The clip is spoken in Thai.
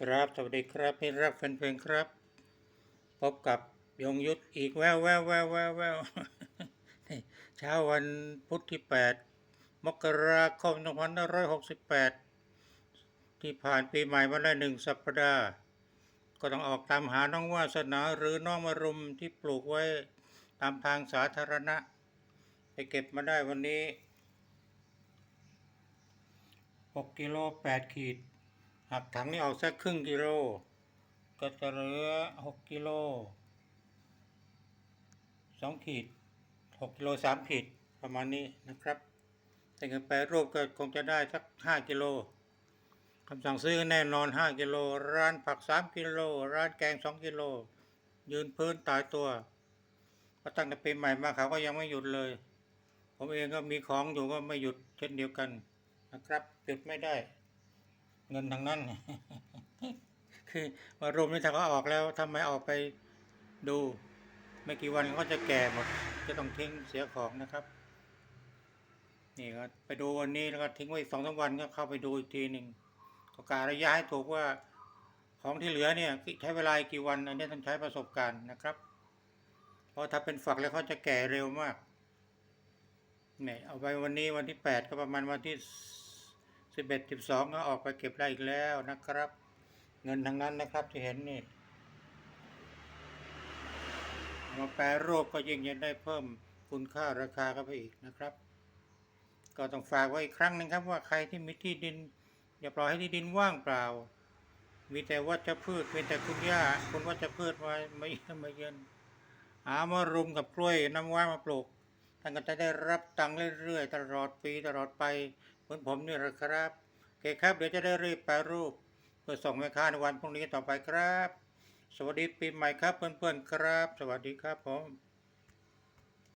ครับสวัสดีครับพี่รักแฟนเพลงครับ พบกับยงยุทธอีกแววแววแววแววแววเช้าวันพุธที่ 8 มกราคม 2568 ที่ผ่านปีใหม่มาได้หนึ่งสัปดาห์ ก็ต้องออกตามหาน้องวาสนาหรือน้องมารุมที่ปลูกไว้ตามทางสาธารณะ ไปเก็บมาได้วันนี้ 6กิโล8ขีด หักถังนี่ออกสักครึ่งกิโล ก็จะเหลือหกกิโลสองขีดหกกิโลสามขีดประมาณนี้นะครับถ้าเกิดแปรรูปก็คงจะได้สักห้ากิโลคำสั่งซื้อแน่นอนห้ากิโล ร้านผักสามกิโล ร้านแกงสองกิโล ยืนพื้นตายตัวก็ตั้งแต่ปีใหม่มาเขาก็ยังไม่หยุดเลย ผมเองก็มีของอยู่ก็ไม่หยุดเช่นเดียวกันนะครับ หยุดไม่ได้ เงินทางนั้น คือมารวมนี่ถ้าเขาออกแล้วทำไมออกไปดู ไม่กี่วันก็จะแก่หมด จะต้องทิ้งเสียของนะครับ นี่ก็ไปดูวันนี้แล้วก็ทิ้งไว้สองสามวันก็เข้าไปดูอีกทีหนึ่งก็การระยะให้ถูกว่าของที่เหลือเนี่ยใช้เวลากกี่วันอันนี้ต้องใช้ประสบการณ์นะครับ เพราะถ้าเป็นฝักแล้วเขาจะแก่เร็วมากเนี่ยเอาไปวันนี้วันที่แปดก็ประมาณวันที่ สิบเอ็ดสิบสองก็ออกไปเก็บได้อีกแล้วนะครับ เงินทางนั้นนะครับที่เห็นนี่เอามาแปรรูปก็ยิ่งจะได้เพิ่มคุณค่าราคาเข้าไปอีกนะครับ ก็ต้องฝากไว้อีกครั้งหนึงครับว่าใครที่มีที่ดิน อย่าปล่อยให้ที่ดินว่างเปล่า มีแต่วัชพืชมีแต่คุณหญ้าคุณวัชพืชมามาเยี่ยมมาเยือนหามารุมกับกล้วยน้ำว้ามาปลูก ท่านก็จะได้รับตังค์เรื่อยๆ ตลอดปีตลอดไปเหมือนผมนี่แหละครับโอเคครับเดี๋ยวจะได้รีบแปรรูป เพื่อส่งแม่ค้าในวันพรุ่งนี้ต่อไปครับ สวัสดีปีใหม่ครับเพื่อนๆครับ สวัสดีครับผม